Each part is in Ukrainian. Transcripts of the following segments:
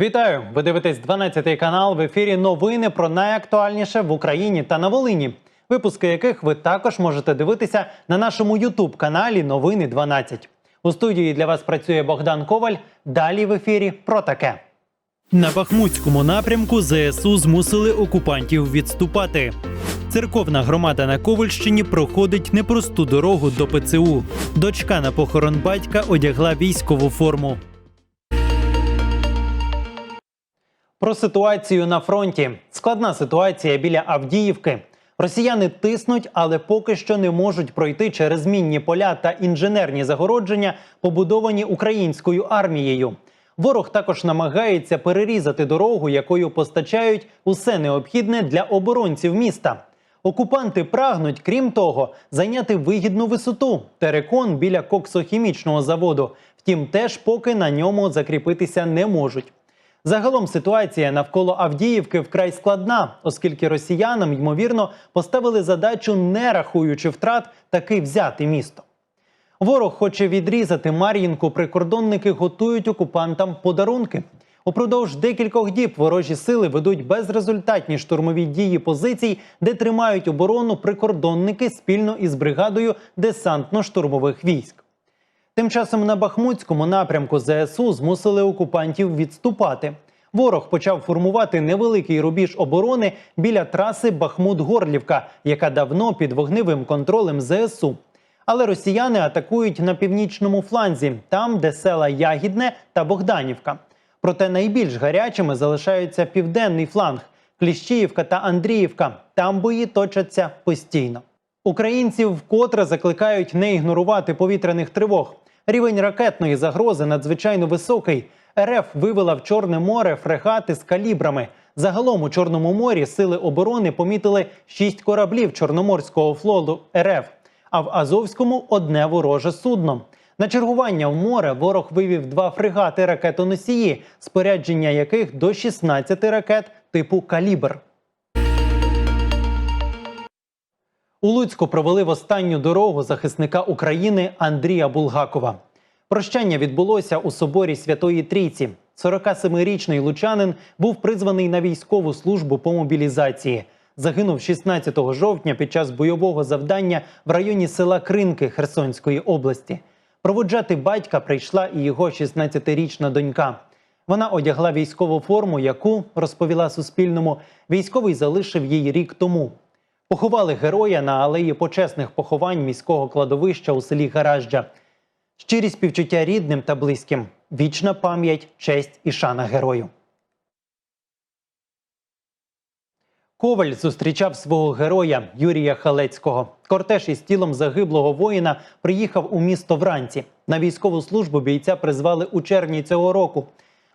Вітаю! Ви дивитесь 12 канал в ефірі. Новини про найактуальніше в Україні та на Волині. Випуски яких ви також можете дивитися на нашому Ютуб каналі Новини 12. У студії для вас працює Богдан Коваль. Далі в ефірі про таке. На Бахмутському напрямку ЗСУ змусили окупантів відступати. Церковна громада на Ковальщині проходить непросту дорогу до ПЦУ. Дочка на похорон батька одягла військову форму. Про ситуацію на фронті. Складна ситуація біля Авдіївки. Росіяни тиснуть, але поки що не можуть пройти через мінні поля та інженерні загородження, побудовані українською армією. Ворог також намагається перерізати дорогу, якою постачають усе необхідне для оборонців міста. Окупанти прагнуть, крім того, зайняти вигідну висоту терекон біля коксохімічного заводу. Втім, теж поки на ньому закріпитися не можуть. Загалом ситуація навколо Авдіївки вкрай складна, оскільки росіянам ймовірно поставили задачу, не рахуючи втрат, таки взяти місто. Ворог хоче відрізати Мар'їнку. Прикордонники готують окупантам подарунки. Упродовж декількох діб ворожі сили ведуть безрезультатні штурмові дії позицій, де тримають оборону прикордонники спільно із бригадою десантно-штурмових військ. Тим часом на Бахмутському напрямку ЗСУ змусили окупантів відступати. Ворог почав формувати невеликий рубіж оборони біля траси Бахмут-Горлівка, яка давно під вогневим контролем ЗСУ. Але росіяни атакують на північному фланзі, там, де села Ягідне та Богданівка. Проте найбільш гарячими залишаються південний фланг Кліщіївка та Андріївка. Там бої точаться постійно. Українців вкотре закликають не ігнорувати повітряних тривог. Рівень ракетної загрози надзвичайно високий. РФ вивела в Чорне море фрегати з калібрами. Загалом у Чорному морі сили оборони помітили шість кораблів Чорноморського флоту РФ, а в Азовському одне вороже судно. На чергування в море ворог вивів два фрегати ракетоносії, спорядження яких до 16 ракет типу калібр. У Луцьку провели в останню дорогу захисника України Андрія Булгакова. Прощання відбулося у соборі Святої Трійці. 47-річний лучанин був призваний на військову службу по мобілізації. Загинув 16 жовтня під час бойового завдання в районі села Кринки Херсонської області. Проводжати батька прийшла і його 16-річна донька. Вона одягла військову форму, яку розповіла Суспільному. Військовий залишив її рік тому. Поховали героя на алеї почесних поховань міського кладовища у селі Гаражджа. Щирі співчуття рідним та близьким, вічна пам'ять, честь і шана герою. Коваль зустрічав свого героя Юрія Халецького. Кортеж із тілом загиблого воїна приїхав у місто вранці. На військову службу бійця призвали у червні цього року.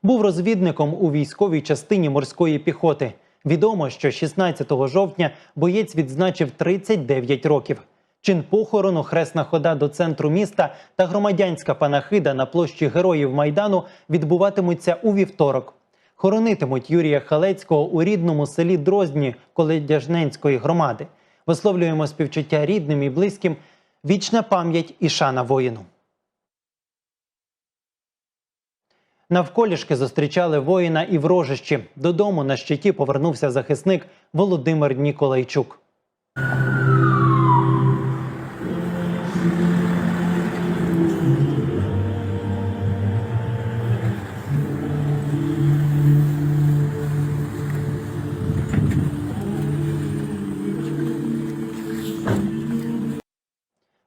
Був розвідником у військовій частині морської піхоти. Відомо, що 16 жовтня боєць відзначив 39 років. Чин похорону, хресна хода до центру міста та громадянська панахида на площі Героїв Майдану відбуватимуться у вівторок. Хоронитимуть Юрія Халецького у рідному селі Дроздні Коледяжненської громади. Висловлюємо співчуття рідним і близьким. Вічна пам'ять і шана воїну. Навколішки зустрічали воїна і в. Додому на щиті повернувся захисник Володимир Ніколайчук.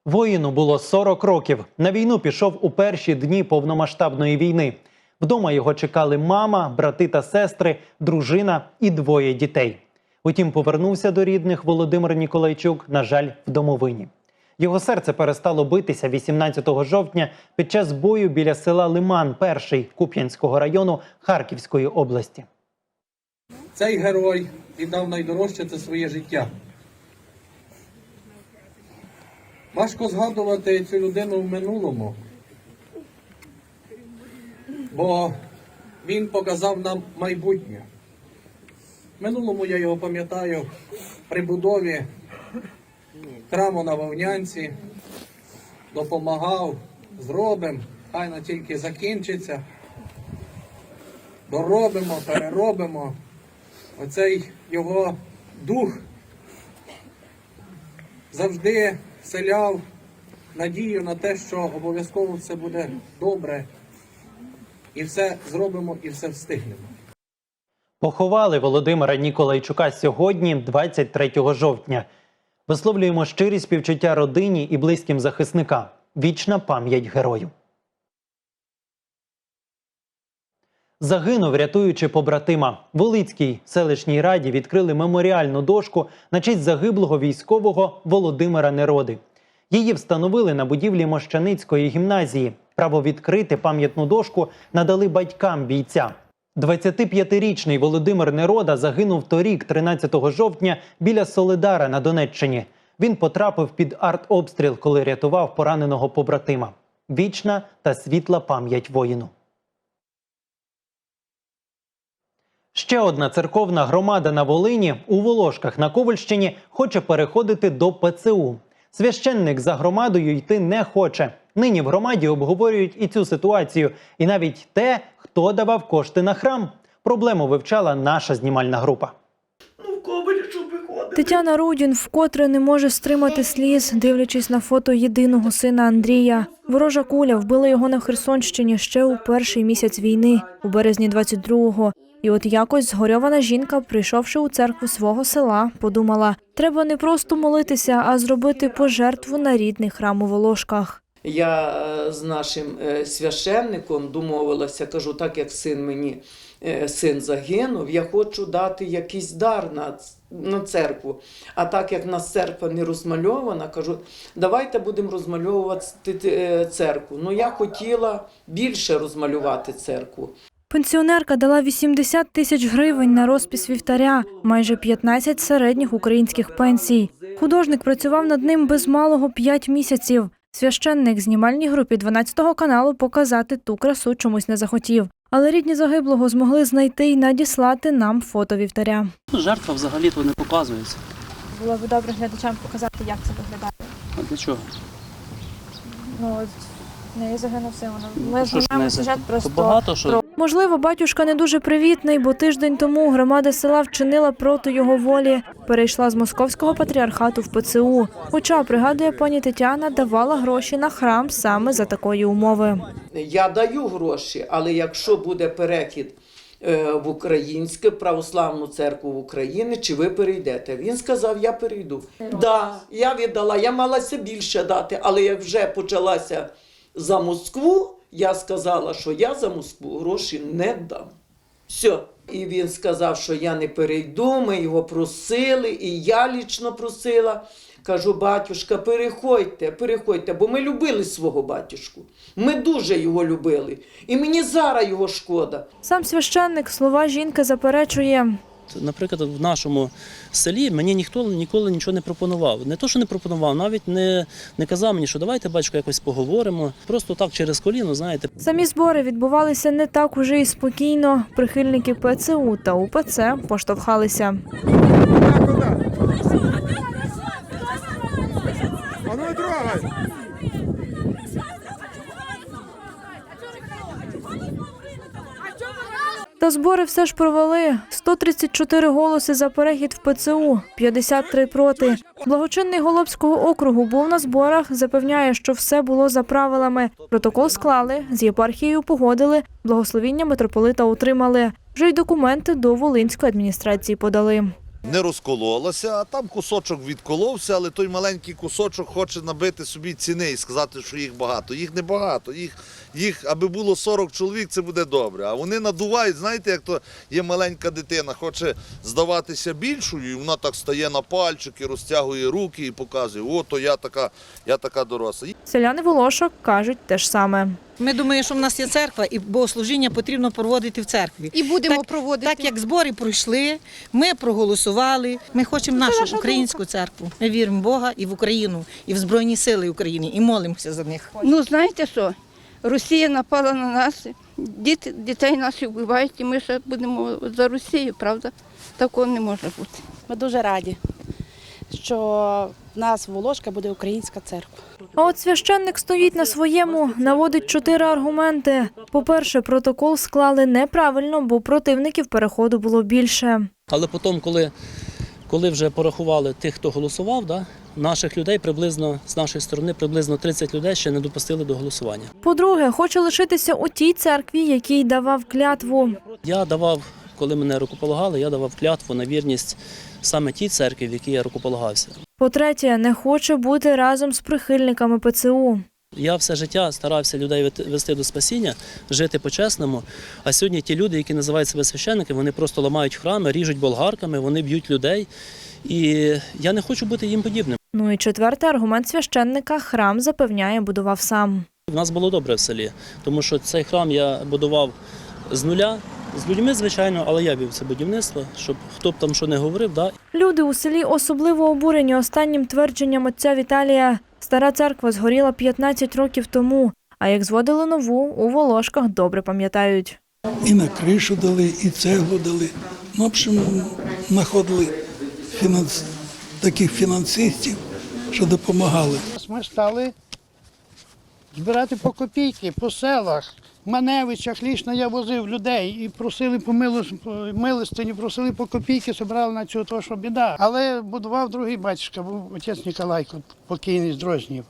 Воїну було 40 років. На війну пішов у перші дні повномасштабної війни. Вдома його чекали мама, брати та сестри, дружина і двоє дітей. Утім, повернувся до рідних Володимир Ніколайчук, на жаль, в домовині. Його серце перестало битися 18 жовтня під час бою біля села Лиман, перший Куп'янського району Харківської області. Цей герой віддав найдорожче це своє життя. Важко згадувати цю людину в минулому, бо він показав нам майбутнє. Минулому я його пам'ятаю при будові храму на Вовнянці, допомагав, зробимо, хай на тільки закінчиться. доробимо, переробимо. Оцей його дух завжди вселяв надію на те, що обов'язково все буде добре. І все зробимо, і все встигнемо. Поховали Володимира Ніколайчука сьогодні, 23 жовтня. Висловлюємо щирі співчуття родині і близьким захисника. Вічна пам'ять герою. Загинув, рятуючи побратима. В Волицькій селищній раді відкрили меморіальну дошку на честь загиблого військового Володимира Нероди. Її встановили на будівлі Мощаницької гімназії. Право відкрити пам'ятну дошку надали батькам бійця. 25-річний Володимир Нерода загинув торік, 13 жовтня, біля Солидара на Донеччині. Він потрапив під артобстріл, коли рятував пораненого побратима. Вічна та світла пам'ять воїну. Ще одна церковна громада на Волині у Волошках на Ковальщині хоче переходити до ПЦУ. Священник за громадою йти не хоче. Нині в громаді обговорюють і цю ситуацію, і навіть те, хто давав кошти на храм. Проблему вивчала наша знімальна група. Тетяна Рудін вкотре не може стримати сліз, дивлячись на фото єдиного сина Андрія. Ворожа куля вбила його на Херсонщині ще у перший місяць війни, у березні 22-го. І от якось згорьована жінка, прийшовши у церкву свого села, подумала: треба не просто молитися, а зробити пожертву на рідний храм у Волошках. Я е, з нашим е, священником домовилася, кажу, так як син мені е, син загинув, я хочу дати якийсь дар на, на церкву. А так як нас церква не розмальована, кажу, давайте будемо розмальовувати церкву. Ну я хотіла більше розмалювати церкву. Пенсіонерка дала 80 тисяч гривень на розпис вівтаря, майже 15 середніх українських пенсій. Художник працював над ним без малого 5 місяців. Священник знімальній групі 12 каналу показати ту красу чомусь не захотів. Але рідні загиблого змогли знайти і надіслати нам фото вівтаря. Ну, Жертва взагалі то не показується. Було б добре глядачам показати, як це виглядає. А для чого? Ну, не загинув син. Ну, що ж не за- То багато що Можливо, батюшка не дуже привітний, бо тиждень тому громада села вчинила проти його волі. Перейшла з московського патріархату в ПЦУ. Хоча, пригадує пані Тетяна, давала гроші на храм саме за такої умови. Я даю гроші, але якщо буде перехід е, в українську православну церкву в Україні, чи ви перейдете? Він сказав, я перейду. Да, я віддала, я малася більше дати, але як вже почалася за Москву, я сказала, що я за Москву гроші не дам. Все. І він сказав, що я не перейду, ми його просили, і я лічно просила. Кажу, батюшка, переходьте, переходьте, бо ми любили свого батюшку. Ми дуже його любили. І мені зараз його шкода. Сам священник слова жінки заперечує. Наприклад, в нашому селі мені ніхто ніколи нічого не пропонував. Не то, що не пропонував, навіть не, не казав мені, що давайте, батько, якось поговоримо. Просто так через коліно, знаєте. Самі збори відбувалися не так уже і спокійно. Прихильники ПЦУ та УПЦ поштовхалися. А ну трогай! Та збори все ж провели. 134 голоси за перехід в ПЦУ, 53 проти. Благочинний Голобського округу був на зборах, запевняє, що все було за правилами. Протокол склали, з єпархією погодили, благословіння митрополита отримали. Вже й документи до Волинської адміністрації подали. Не розкололася, а там кусочок відколовся, але той маленький кусочок хоче набити собі ціни і сказати, що їх багато. Їх не багато. Їх, їх аби було 40 чоловік, це буде добре. А вони надувають, знаєте, як то є маленька дитина, хоче здаватися більшою, і вона так стає на пальчики, розтягує руки і показує, о, то я така, я така доросла. Селяни Волошок кажуть те ж саме. Ми думаємо, що в нас є церква, і богослужіння потрібно проводити в церкві. І будемо Так- проводити. Так як збори пройшли, ми проголосували. Ми хочемо нашу українську церкву. Ми віримо в Бога і в Україну, і в Збройні Сили України, і молимося за них. Ну знаєте що? Росія напала на нас, діти, дітей наших вбивають, і ми ще будемо за Росію, правда? Такого не може бути. Ми дуже раді, що в нас Волошка буде українська церква. А от священник стоїть на своєму, наводить чотири аргументи. По-перше, протокол склали неправильно, бо противників переходу було більше. Але потім, коли, коли вже порахували тих, хто голосував, да, наших людей приблизно з нашої сторони приблизно 30 людей ще не допустили до голосування. По-друге, хоче лишитися у тій церкві, якій давав клятву. Я давав, коли мене рукополагали, я давав клятву на вірність саме тій церкві, в якій я рукополагався. По-третє, не хоче бути разом з прихильниками ПЦУ. Я все життя старався людей вести до спасіння, жити по-чесному. А сьогодні ті люди, які називають себе священники, вони просто ламають храми, ріжуть болгарками, вони б'ють людей. І я не хочу бути їм подібним. Ну і четвертий аргумент священника храм запевняє, будував сам. У нас було добре в селі, тому що цей храм я будував з нуля, з людьми, звичайно, але я вів це будівництво, щоб хто б там що не говорив, да, Люди у селі особливо обурені останнім твердженням отця Віталія. Стара церква згоріла 15 років тому, а як зводили нову, у Волошках добре пам'ятають. І на кришу дали, і цеглу дали. Ну, в общем, знаходили фінанс... таких фінансистів, що допомагали. Ми стали збирати по копійки по селах. В Маневичах лічно я возив людей і просили по милос- милостині, просили по копійки, зібрали на цю то, що біда. Але будував другий батюшка, був отець Ніколайко, покійний з Дрознів.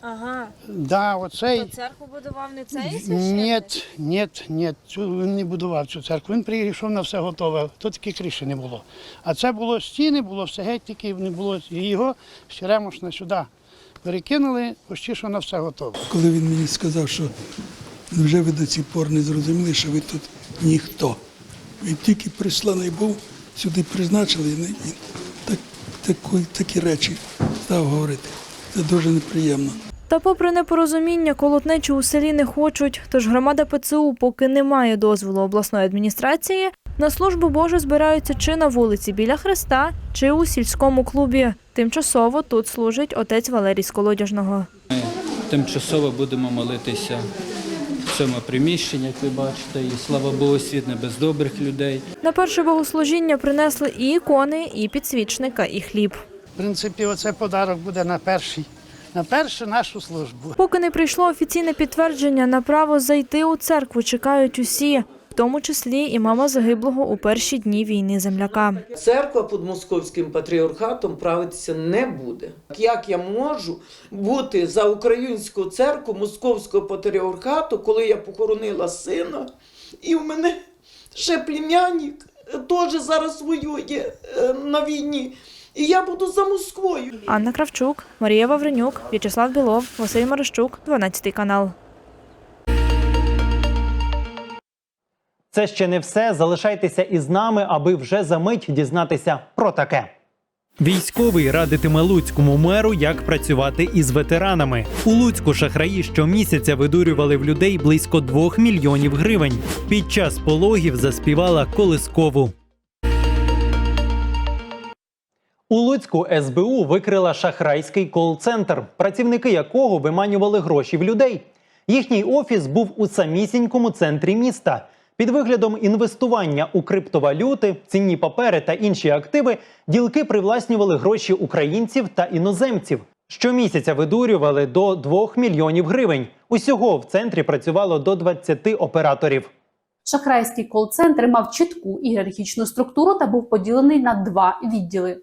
Ага, Да, оцей. церкву будував не цей Ні, ні, ні, цю він не будував цю церкву. Він прийшов на все готове, то таки криші не було. А це було стіни, було все геть тільки не було. І його черемошно сюди перекинули, почти що на все готове. Коли він мені сказав, що вже ви до цих пор не зрозуміли, що ви тут ніхто. Він тільки присланий був, сюди призначили, і так, такі, такі речі став говорити. Це дуже неприємно. Та попри непорозуміння, колотнечу у селі не хочуть, тож громада ПЦУ, поки не має дозволу обласної адміністрації, на службу Божу збираються чи на вулиці біля Христа, чи у сільському клубі. Тимчасово тут служить отець Валерій з Колодяжного. Тимчасово будемо молитися в цьому приміщенні, як ви бачите, і слава Богу, світ не без добрих людей. На перше богослужіння принесли і ікони, і підсвічника, і хліб. В принципі, оце подарок буде на перший, на першу нашу службу. Поки не прийшло офіційне підтвердження на право зайти у церкву, чекають усі, в тому числі і мама загиблого у перші дні війни земляка. Церква під московським патріархатом правитися не буде. Як я можу бути за українську церкву московського патріархату, коли я похоронила сина, і в мене ще племянник теж зараз воює е, на війні. І я буду за Москвою. Анна Кравчук, Марія Вавренюк, В'ячеслав Білов, Василь Марищук, 12 канал. Це ще не все. Залишайтеся із нами, аби вже за мить дізнатися про таке. Військовий радитиме луцькому меру, як працювати із ветеранами. У Луцьку шахраї щомісяця видурювали в людей близько 2 мільйонів гривень. Під час пологів заспівала колискову. У Луцьку СБУ викрила шахрайський кол-центр, працівники якого виманювали гроші в людей. Їхній офіс був у самісінькому центрі міста. Під виглядом інвестування у криптовалюти, цінні папери та інші активи ділки привласнювали гроші українців та іноземців. Щомісяця видурювали до 2 мільйонів гривень. Усього в центрі працювало до 20 операторів. Шахрайський кол-центр мав чітку ієрархічну структуру та був поділений на два відділи.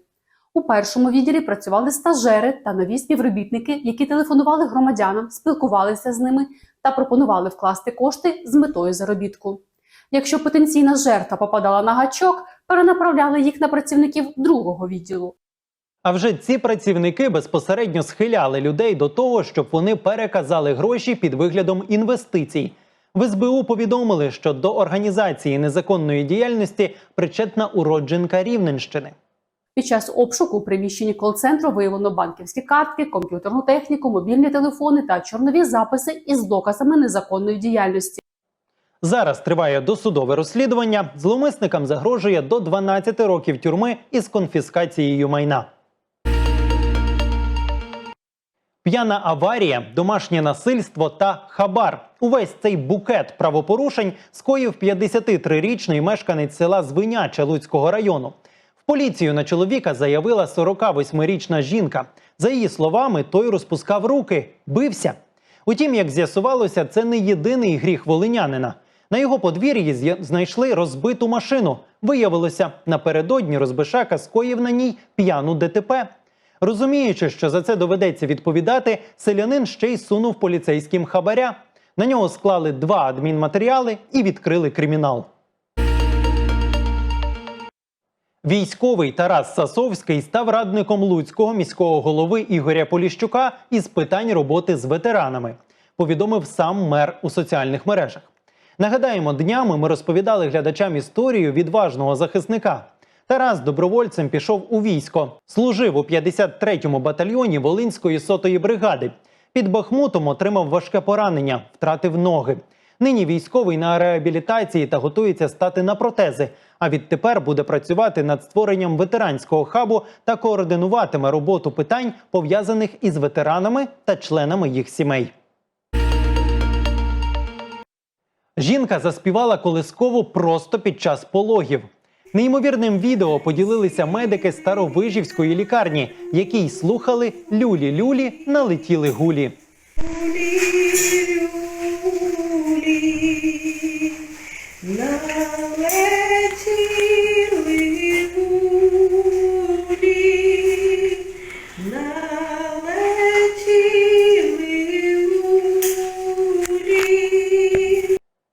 У першому відділі працювали стажери та нові співробітники, які телефонували громадянам, спілкувалися з ними та пропонували вкласти кошти з метою заробітку. Якщо потенційна жертва попадала на гачок, перенаправляли їх на працівників другого відділу. А вже ці працівники безпосередньо схиляли людей до того, щоб вони переказали гроші під виглядом інвестицій. В СБУ повідомили, що до організації незаконної діяльності причетна уродженка Рівненщини. Під час обшуку у приміщенні кол-центру виявлено банківські картки, комп'ютерну техніку, мобільні телефони та чорнові записи із доказами незаконної діяльності. Зараз триває досудове розслідування. Зловмисникам загрожує до 12 років тюрми із конфіскацією майна. П'яна аварія, домашнє насильство та хабар. Увесь цей букет правопорушень скоїв 53-річний мешканець села Звиняче Луцького району. В Поліцію на чоловіка заявила 48-річна жінка. За її словами, той розпускав руки, бився. Утім, як з'ясувалося, це не єдиний гріх волинянина. На його подвір'ї знайшли розбиту машину. Виявилося, напередодні розбишака скоїв на ній п'яну ДТП. Розуміючи, що за це доведеться відповідати, селянин ще й сунув поліцейським хабаря. На нього склали два адмінматеріали і відкрили кримінал. Військовий Тарас Сасовський став радником Луцького міського голови Ігоря Поліщука із питань роботи з ветеранами. Повідомив сам мер у соціальних мережах. Нагадаємо, днями ми розповідали глядачам історію відважного захисника. Тарас добровольцем пішов у військо, служив у 53-му батальйоні Волинської сотої бригади. Під Бахмутом отримав важке поранення, втратив ноги. Нині військовий на реабілітації та готується стати на протези. А відтепер буде працювати над створенням ветеранського хабу та координуватиме роботу питань, пов'язаних із ветеранами та членами їх сімей. Жінка заспівала колискову просто під час пологів. Неймовірним відео поділилися медики Старовижівської лікарні, які й слухали люлі-люлі, налетіли гулі.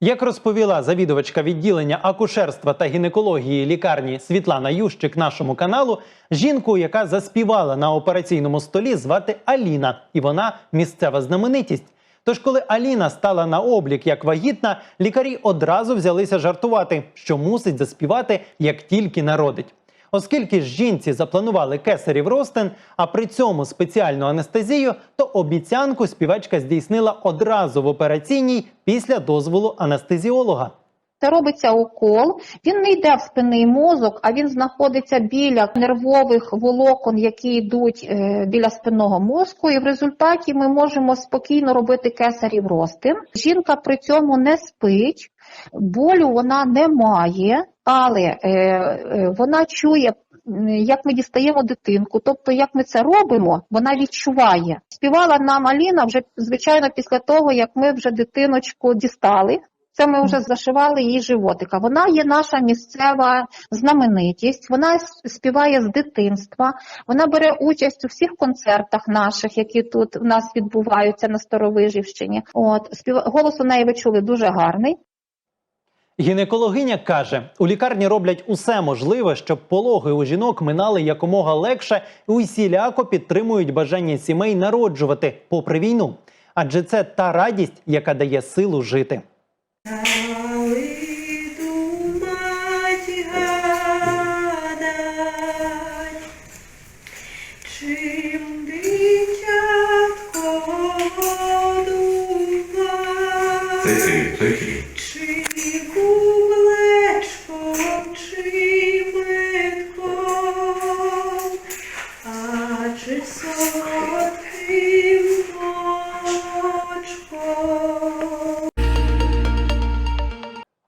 Як розповіла завідувачка відділення акушерства та гінекології лікарні Світлана Ющик нашому каналу, жінку, яка заспівала на операційному столі, звати Аліна, і вона місцева знаменитість. Тож, коли Аліна стала на облік як вагітна, лікарі одразу взялися жартувати, що мусить заспівати як тільки народить. Оскільки ж жінці запланували кесарів ростин, а при цьому спеціальну анестезію, то обіцянку співачка здійснила одразу в операційній після дозволу анестезіолога. Це робиться укол. Він не йде в спинний мозок, а він знаходиться біля нервових волокон, які йдуть е, біля спинного мозку. І в результаті ми можемо спокійно робити кесарів ростин. Жінка при цьому не спить, болю вона не має, але е, е, вона чує. Як ми дістаємо дитинку, тобто як ми це робимо, вона відчуває. Співала нам Аліна вже звичайно після того, як ми вже дитиночку дістали. Це ми вже зашивали її животика. Вона є наша місцева знаменитість. Вона співає з дитинства. Вона бере участь у всіх концертах наших, які тут у нас відбуваються на Старовижівщині. От спів... голос у неї ви чули дуже гарний. Гінекологиня каже, у лікарні роблять усе можливе, щоб пологи у жінок минали якомога легше і усіляко підтримують бажання сімей народжувати попри війну. Адже це та радість, яка дає силу жити. Чим дитятко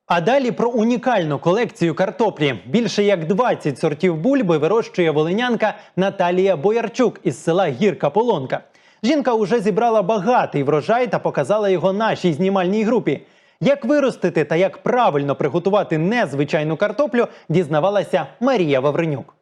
А далі про унікальну колекцію картоплі. Більше як 20 сортів бульби вирощує волинянка Наталія Боярчук із села Гірка Полонка. Жінка уже зібрала багатий врожай та показала його нашій знімальній групі. Як виростити та як правильно приготувати незвичайну картоплю, дізнавалася Марія Вавренюк.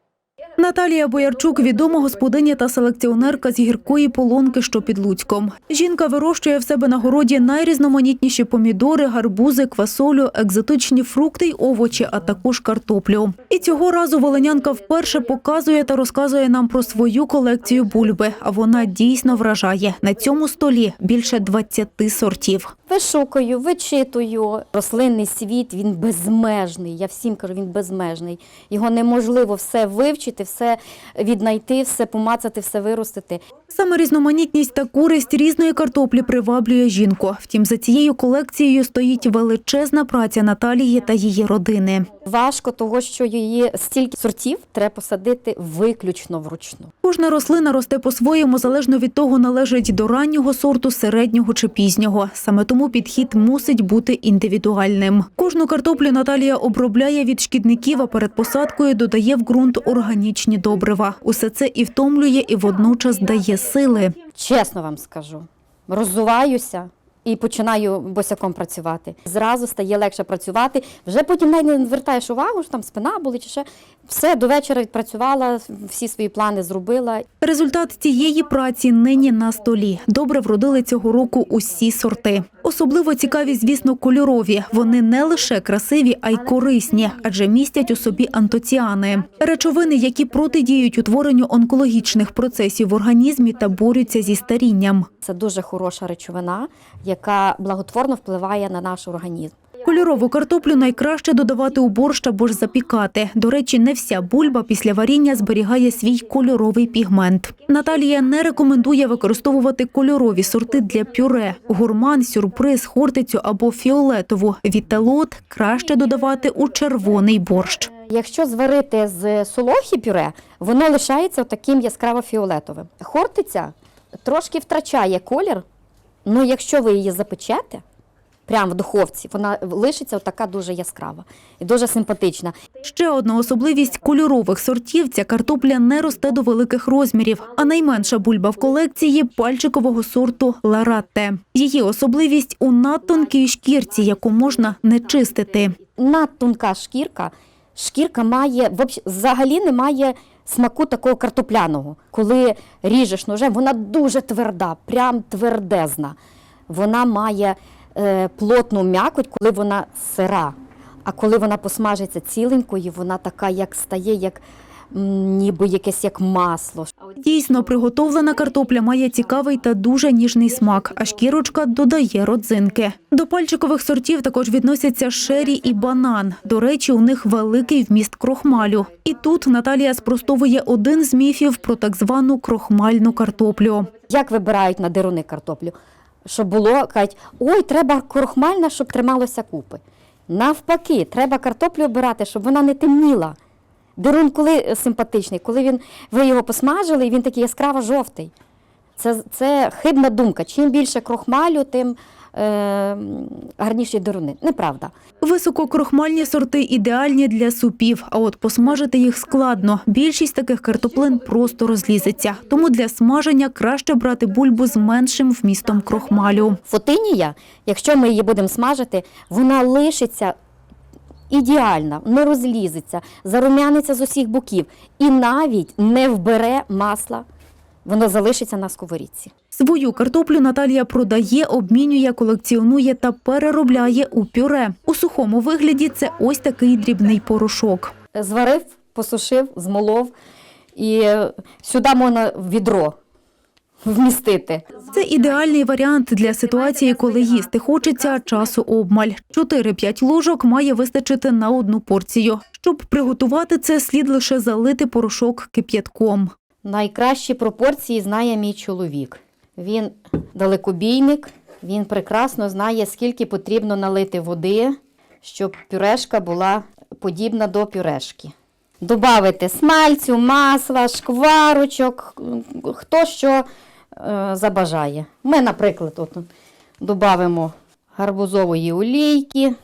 Наталія Боярчук відома господиня та селекціонерка з гіркої полонки, що під Луцьком. Жінка вирощує в себе на городі найрізноманітніші помідори, гарбузи, квасолю, екзотичні фрукти й овочі, а також картоплю. І цього разу волинянка вперше показує та розказує нам про свою колекцію бульби. А вона дійсно вражає. На цьому столі більше 20 сортів. Вишукую, вичитую. Рослинний світ він безмежний. Я всім кажу, він безмежний. Його неможливо все вивчити, все віднайти, все помацати, все виростити. Саме різноманітність та користь різної картоплі приваблює жінку. Втім, за цією колекцією стоїть величезна праця Наталії та її родини. Важко того, що її стільки сортів треба посадити виключно вручну. Кожна рослина росте по-своєму, залежно від того, належить до раннього сорту, середнього чи пізнього. Саме тому тому підхід мусить бути індивідуальним. Кожну картоплю Наталія обробляє від шкідників, а перед посадкою додає в ґрунт органічні добрива. Усе це і втомлює, і водночас дає сили. Чесно вам скажу, роззуваюся і починаю босяком працювати. Зразу стає легше працювати. Вже потім не звертаєш увагу, що там спина болить чи ще. Все, до вечора відпрацювала, всі свої плани зробила. Результат цієї праці нині на столі. Добре вродили цього року усі сорти. Особливо цікаві, звісно, кольорові. Вони не лише красиві, а й корисні, адже містять у собі антоціани. Речовини, які протидіють утворенню онкологічних процесів в організмі та борються зі старінням. Це дуже хороша речовина, яка благотворно впливає на наш організм. Кольорову картоплю найкраще додавати у борщ або ж запікати. До речі, не вся бульба після варіння зберігає свій кольоровий пігмент. Наталія не рекомендує використовувати кольорові сорти для пюре. Гурман, сюрприз, хортицю або фіолетову. Віталот краще додавати у червоний борщ. Якщо зварити з солохи пюре, воно лишається таким яскраво-фіолетовим. Хортиця трошки втрачає колір, але якщо ви її запечете, прямо в духовці, вона лишиться така дуже яскрава і дуже симпатична. Ще одна особливість кольорових сортів ця картопля не росте до великих розмірів, а найменша бульба в колекції пальчикового сорту ларатте. Її особливість у надтонкій шкірці, яку можна не чистити. Надтонка шкірка, шкірка має взагалі немає смаку такого картопляного. Коли ріжеш ножем, вона дуже тверда, прям твердезна. Вона має е, плотну м'якоть, коли вона сира. А коли вона посмажиться ціленькою, вона така, як стає, як ніби якесь як масло. Дійсно, приготовлена картопля має цікавий та дуже ніжний смак, а шкірочка додає родзинки. До пальчикових сортів також відносяться шері і банан. До речі, у них великий вміст крохмалю. І тут Наталія спростовує один з міфів про так звану крохмальну картоплю. Як вибирають на дируни картоплю? Щоб було, кажуть, ой, треба крохмальна, щоб трималося купи. Навпаки, треба картоплю обирати, щоб вона не темніла. Дирун коли е, симпатичний, коли він, ви його посмажили, і він такий яскраво жовтий. Це, це хибна думка. Чим більше крохмалю, тим е, гарніші дируни. Неправда. Висококрохмальні сорти ідеальні для супів, а от посмажити їх складно. Більшість таких картоплин просто розлізеться. Тому для смаження краще брати бульбу з меншим вмістом крохмалю. Фотинія, якщо ми її будемо смажити, вона лишиться ідеальна, не розлізеться, зарум'яниться з усіх боків і навіть не вбере масла. Воно залишиться на сковорідці. Свою картоплю Наталія продає, обмінює, колекціонує та переробляє у пюре. У сухому вигляді це ось такий дрібний порошок. Зварив, посушив, змолов і сюди можна відро вмістити. Це ідеальний варіант для ситуації, коли їсти хочеться, а часу обмаль. 4-5 ложок має вистачити на одну порцію. Щоб приготувати це, слід лише залити порошок кип'ятком. Найкращі пропорції знає мій чоловік. Він далекобійник, він прекрасно знає, скільки потрібно налити води, щоб пюрешка була подібна до пюрешки. Добавити смальцю, масла, шкварочок, хто що е, забажає. Ми, наприклад, от, додамо гарбузової олійки.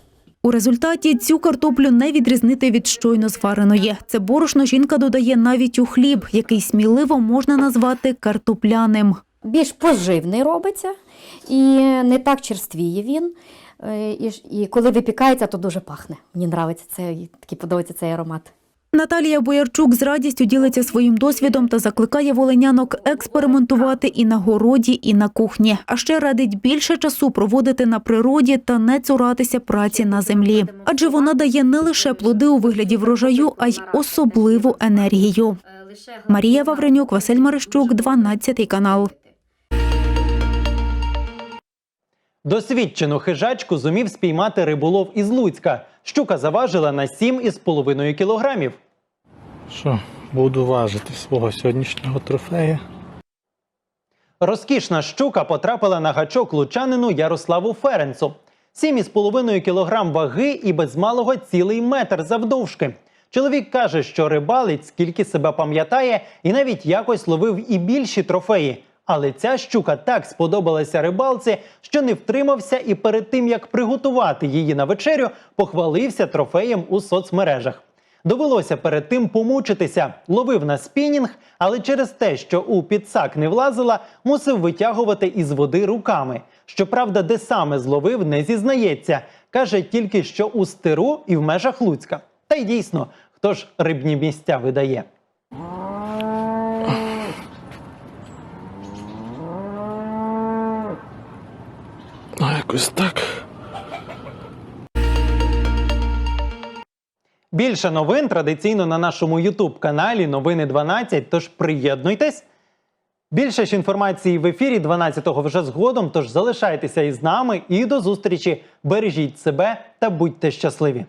У результаті цю картоплю не відрізнити від щойно звареної. Це борошно жінка додає навіть у хліб, який сміливо можна назвати картопляним. більш поживний робиться і не так черствіє він. Е, І, і коли випікається, то дуже пахне. Мені подобається це, такий подобається цей аромат. Наталія Боярчук з радістю ділиться своїм досвідом та закликає волинянок експериментувати і на городі, і на кухні. А ще радить більше часу проводити на природі та не цуратися праці на землі. Адже вона дає не лише плоди у вигляді врожаю, а й особливу енергію. Марія Вавренюк, Василь Марищук, 12 канал. Досвідчену хижачку зумів спіймати риболов із Луцька. Щука заважила на 7,5 кілограмів. Що, буду важити свого сьогоднішнього трофея. Розкішна щука потрапила на гачок лучанину Ярославу Ференцу. 7,5 кілограм ваги і без малого цілий метр завдовжки. Чоловік каже, що рибалить, скільки себе пам'ятає, і навіть якось ловив і більші трофеї. Але ця щука так сподобалася рибалці, що не втримався і перед тим як приготувати її на вечерю, похвалився трофеєм у соцмережах. Довелося перед тим помучитися, ловив на спінінг, але через те, що у підсак не влазила, мусив витягувати із води руками. Щоправда, де саме зловив, не зізнається. Каже тільки, що у стиру і в межах Луцька. Та й дійсно, хто ж рибні місця видає. Ну, якось так. Більше новин традиційно на нашому Ютуб каналі Новини 12. Тож приєднуйтесь. Більше ж інформації в ефірі 12-го вже згодом. Тож залишайтеся із нами і до зустрічі. Бережіть себе та будьте щасливі.